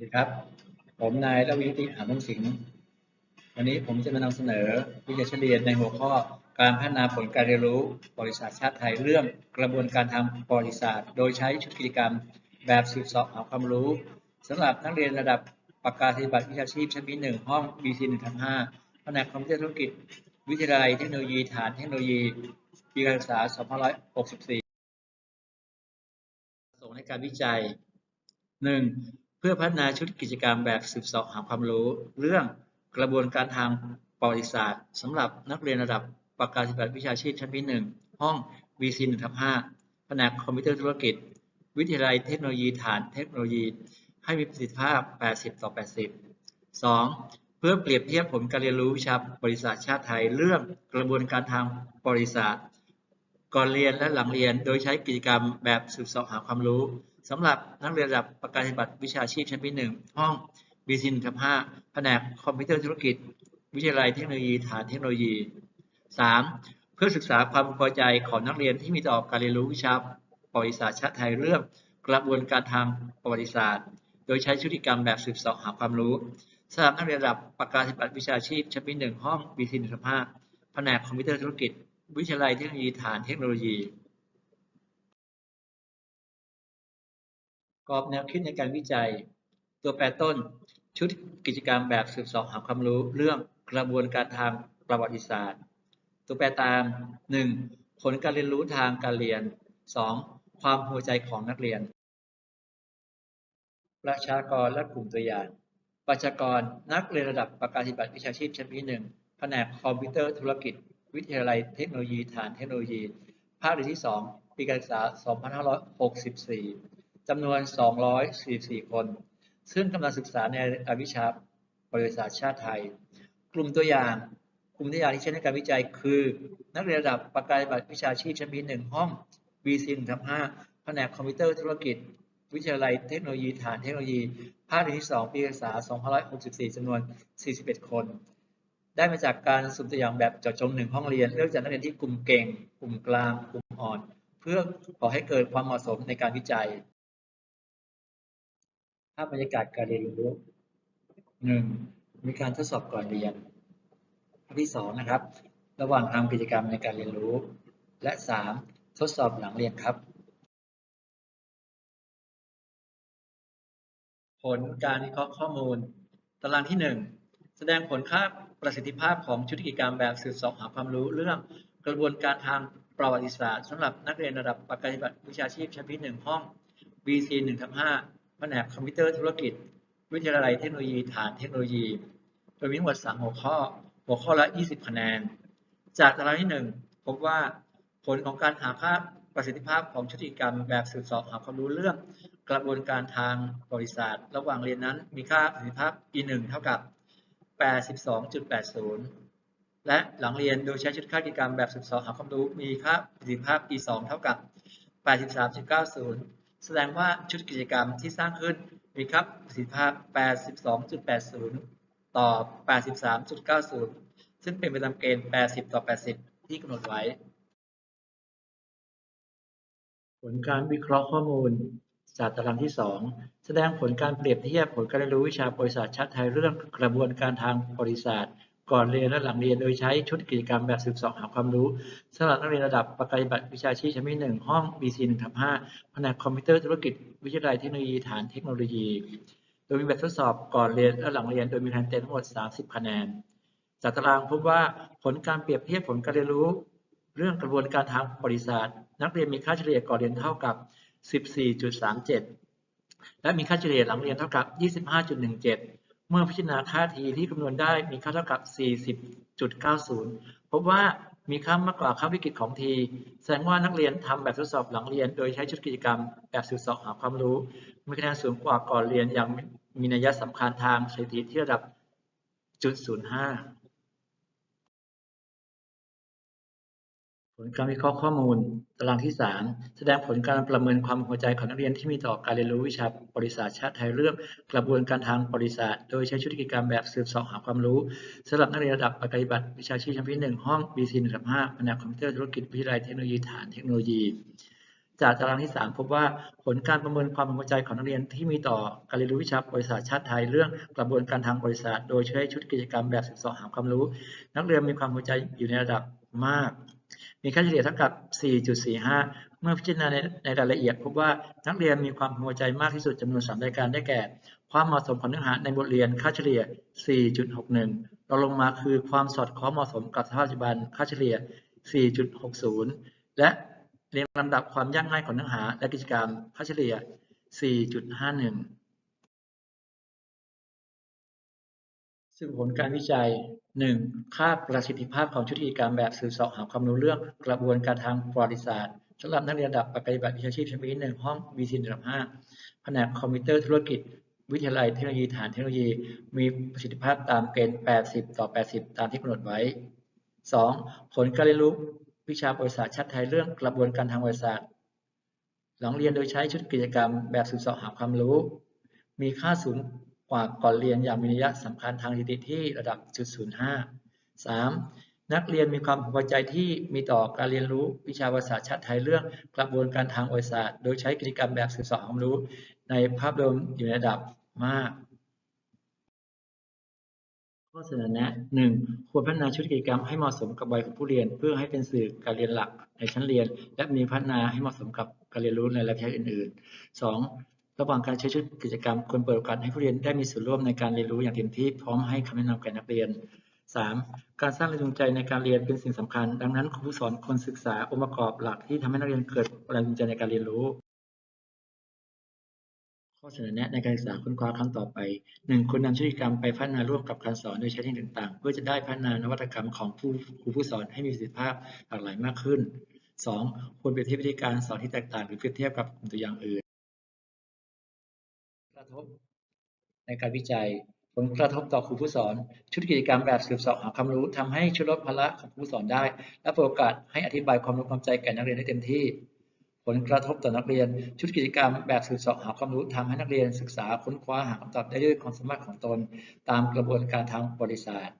สวัสดีครับ ผมนายระวิติอานุสิงห์วันนี้ผมจะมานำเสนอวิจัยเฉลี่ยในหัวข้อการพัฒนาผลการเรียนรู้บริษัทชาติไทยเรื่องกระบวนการทางประวัติศาสตร์โดยใช้ชุดกิจกรรมแบบสืบสอบหาความรู้สำหรับนักเรียนระดับประกาศนียบัตรวิชาชีพชั้นปีหนึ่งห้อง BC 1ทับ5แผนกคอมพิวเตอร์ธุรกิจ วิทยาลัยเทคโนโลยีฐานเทคโนโลยีปีการศึกษา 2564ประสงค์ในการวิจัย 1. เพื่อพัฒนาชุดกิจกรรมแบบสืบเสาะหาความรู้ เรื่องกระบวนการทางประวัติศาสตร์สำหรับนักเรียนระดับประกาศนียบัตรวิชาชีพชั้นปีหนึ่งห้อง VC 1ทับ5แผนกคอมพิวเตอร์ธุรกิจ วิทยาลัยเทคโนโลยีฐานเทคโนโลยี ให้มีประสิทธิภาพ 80 ต่อ 80 2. เพื่อเปรียบเทียบผลการเรียนรู้วิชาบริษัทชาติไทยเรื่องกระบวนการทางบริษัทก่อนเรียนและหลังเรียนโดยใช้กิจกรรมแบบสืบเสาะหาความรู้ สำหรับนักเรียนระดับประกาศนียบัตรวิชาชีพชั้นปีหนึ่งห้อง b ีซินทับห้าแผนกคอมพิวเตอร์ธุรกิจ วิทยาลัยเทคโนโลยีฐานเทคโนโลยี 3. เพื่อศึกษาความพอใจของนักเรียนที่มีต่อการเรียนรู้วิชาประวัติศาสตร์ชาติไทยเรื่องกระบวนการทางประวัติศาสตร์ โดยใช้ชุดกิจกรรมแบบสืบสาะหาความรู้สำหรับนักเรียนระดับประกาศนียบัตรวิชาชีพชั้นปีหนึ่งห้อง b ีซินทับห้าแผนกคอมพิวเตอร์ธุรกิจ วิทยาลัยเทคโนโลยีฐานเทคโนโลยี รอบแนวคิดในการวิจัย ตัวแปรต้น ชุดกิจกรรมแบบสืบสอบหาความรู้เรื่องกระบวนการทางประวัติศาสตร์ ตัวแปรตาม 1. ผลการเรียนรู้ทางการเรียน 2. ความพอใจของนักเรียน ประชากรและกลุ่มตัวอย่าง ประชากรนักเรียนระดับประกาศนียบัตรวิชาชีพชั้นปีหนึ่งแผนกคอมพิวเตอร์ธุรกิจ วิทยาลัยเทคโนโลยีฐานเทคโนโลยี ภาคเรียนที่ 2 ปีการศึกษา 2564 จำนวน 244 คน ซึ่งกำลังศึกษาในรายวิชาบริษัทชาติไทย กลุ่มตัวอย่าง กลุ่มตัวอย่างที่ใช้ในการวิจัยคือ นักเรียนระดับประกาศนียบัตรวิชาชีพชั้นปีหนึ่งห้อง BC 1ทับ5แผนกคอมพิวเตอร์ธุรกิจ วิทยาลัยเทคโนโลยีฐานเทคโนโลยี ภาคเรียนที่ 2 ปีการศึกษา 2564จำนวน 41 คน ได้มาจากการสุ่มตัวอย่างแบบเจาะจงหนึ่งห้องเรียน เลือกจากนักเรียนที่กลุ่มเก่ง กลุ่มกลาง กลุ่มอ่อน เพื่อขอให้เกิดความเหมาะสมในการวิจัยาพบรรยากาศการเรียนรู้หนึ่งมีการทดสอบก่อนเรียนที่สองนะครับ ระหว่างทำกิจกรรมในการเรียนรู้ และสามทดสอบหลังเรียนครับ ผลการวิเคราะห์ข้อมูล ตารางที่1แสดงผลค่าประสิทธิภาพของชุดกิจกรรมแบบสืบสอบหาความรู้ เรื่องกระบวนการทางประวัติศาสตร์สำหรับนักเรียนระดับประกาศนียบัตรวิชาชีพชั้นปี1ห้อง BC 1ทับ5 แผนกคอมพิวเตอร์ธุรกิจ วิทยาลัยเทคโนโลยีฐานเทคโนโลยี โดยมีทั้งหมด3หัวข้อ หัวข้อละ 20 คะแนน จากตารางที่ 1 พบว่าผลของการหาค่าประสิทธิภาพของชุดกิกรรมแบบสืบสอบหาความรู้เรื่อง กระบวนการทางบริษัทระหว่างเรียนนั้นมีค่าประสิทธิภาพ e 1 เท่ากับ 82.80 และหลังเรียนโดยใช้ชุดค่ากิจกรรมแบบสืบสอบหาความรู้มีค่าประสิทธิภาพ e 2 เท่ากับ 83.90 แสดงว่าชุดกิจกรรมที่สร้างขึ้นมีค่าประสิทธิภาพ 82.80 ต่อ 83.90 ซึ่งเป็นไปตามเกณฑ์ 80 ต่อ 80 ที่กำหนดไว้ ผลการวิเคราะห์ข้อมูลจากตารางที่ 2 แสดงผลการเปรียบเทียบผลการเรียนรู้วิชาบริษัทชาติไทยเรื่องกระบวนการทางบริษัท ก่อนเรียนและหลังเรียนโดยใช้ชุดกิจกรรมแบบสืบสอบหาความรู้สำหรับนักเรียนระดับประกาศนียบัตรวิชาชีพชั้นปีหนึ่งห้อง BC 1ทับ5แผนกคอมพิวเตอร์ธุรกิจวิทยาลัยเทคโนโลยีฐานเทคโนโลยี โดยมีแบบทดสอบก่อนเรียนและหลังเรียนโดยมีคะแนนเต็มทั้งหมด 30 คะแนน จากตารางพบว่าผลการเปรียบเทียบผลการเรียนรู้ เรื่องกระบวนการทางบริษัทนักเรียนมีค่าเฉลี่ยก่อนเรียนเท่ากับ 14.37 และมีค่าเฉลี่ยหลังเรียนเท่ากับ 25.17 เมื่อพิจารณาค่า t ที่คำนวณได้มีค่าเท่ากับ 40.90 พบว่ามีค่ามากกว่าค่าวิกฤตของ t แสดงว่านักเรียนทำแบบทดสอบหลังเรียน โดยใช้ชุดกิจกรรมแบบสืบสอบหาความรู้ มีคะแนนสูงกว่าก่อนเรียนอย่างมีนัยสำคัญทางสถิติที่ระดับ 0.05 ลการวิเคราะห์ข้อมูล ตารางที่ 3 แสดงผลการประเมินความพอใจของนักเรียนที่มีต่อการเรียนรู้วิชาบริษัทชาติไทยเรื่องกระบวนการทางบริษัทโดยใช้ชุดกิจกรรมแบบสืบเสอบหาความรู้สำหรับนักเรียนระดับปฏิบัติวิชาชีพชั้นปี1ห้อง BC 1 5แผนกคอมพิวเตอร์ธุรกิจวิทยาลัยเทคโนโลยีฐานเทคโนโลยี จากตารางที่ 3 พบว่าผลการประเมินความพอใจของนักเรียนที่มีต่อการเรียนรู้วิชาบริษัทชาติไทยเรื่องกระบวนการทางบริษัทโดยใช้ชุดกิจกรรมแบบ12หาความรู้ นักเรียนมีความพอใจอยู่ในระดับมาก มีค่าเฉลี่ยเท่ากับ 4.45 เมื่อพิจารณาในในรายละเอียดพบว่านักเรียนมีความพึงพอใจมากที่สุดจำนวน 3 รายการได้แก่ ความเหมาะสมของเนื้อหาในบทเรียนค่าเฉลี่ย 4.61 เรองลงมาคือความสอดคล้องเหมาะสมกับสภาพปัจจุบันค่าเฉลี่ย 4.60 และเรียงลำดับความยากง่ายของเนื้อหาและกิจกรรมค่าเฉลี่ย 4.51 ซึ่งผลการวิจัย 1. ค่าประสิทธิภาพของชุดกิจกรรมแบบสืบเสาะหาความรู้เรื่องกระบวนการทางประวัติศาสตร์สำหรับนักเรียนระดับปฏิบัติวิชาชีพชั้นปีที่หนึ่งห้อง BC ระดับ5แผนกคอมพิวเตอร์ธุรกิจ วิทยาลัยเทคโนโลยีฐานเทคโนโลยี มีประสิทธิภาพตามเกณฑ์ 80 ต่อ 80 ตามที่กำหนดไว้ 2. ผลการเรียนรู้วิชาบริษัทชาติไทยเรื่องกระบวนการทางบริษัทหลังเรียนโดยใช้ชุดกิจกรรมแบบสืบเสาะหาความรู้ มีค่าสูง กว่าก่อนเรียนอย่างมีนัยสำคัญทางสถิติที่ระดับ 0.05 3. นักเรียนมีความพอใจที่มีต่อการเรียนรู้วิชาภาษาชาติไทยเรื่องกระบวนการทางบริษัทโดยใช้กิจกรรมแบบสืบเสาะความรู้ ในภาพรวมอยู่ในระดับมาก ข้อเสนอแนะ 1. ควรพัฒนาชุดกิจกรรมให้เหมาะสมกับวัยของผู้เรียน เพื่อให้เป็นสื่อการเรียนหลักในชั้นเรียน และมีพัฒนาให้เหมาะสมกับการเรียนรู้ในรายวิชาอื่น ๆ 2. ระหว่างการใช้ชุดกิจกรรมควรเปิดโอกาสให้ผู้เรียนได้มีส่วนร่วมในการเรียนรู้อย่างเต็มที่พร้อมให้คำแนะนำแก่นักเรียน 3. การสร้างแรงจูงใจในการเรียนเป็นสิ่งสำคัญ ดังนั้นครูผู้สอนควรศึกษาองค์ประกอบหลักที่ทำให้นักเรียนเกิดแรงจูงใจในการเรียนรู้ ข้อเสนอแนะในการศึกษาค้นคว้าครั้งต่อไป 1. ควรนำชุดกิจกรรมไปพัฒนาร่วมกับการสอนโดยใช้เทคนิคต่างๆ เพื่อจะได้พัฒนานวัตกรรมของผู้ครูผู้สอนให้มีประสิทธิภาพหลากหลายมากขึ้น 2. ควรเปรียบเทียบวิธีการสอนที่แตกต่างหรือเปรียบเทียบกับกลุ่มตัวอย่างอื่น ทบ ในการวิจัย ผลกระทบต่อครูผู้สอน ชุดกิจกรรมแบบสืบสอบหาความรู้ทำให้ช่วยลดภาระของครูผู้สอนได้ และเปิดโอกาสให้อธิบายความรู้ความใจแก่นักเรียนได้เต็มที่ ผลกระทบต่อนักเรียน ชุดกิจกรรมแบบสืบสอบหาความรู้ทำให้นักเรียนศึกษาค้นคว้าหาคำตอบได้ด้วยความสามารถของตน ตามกระบวนการทางบริษัท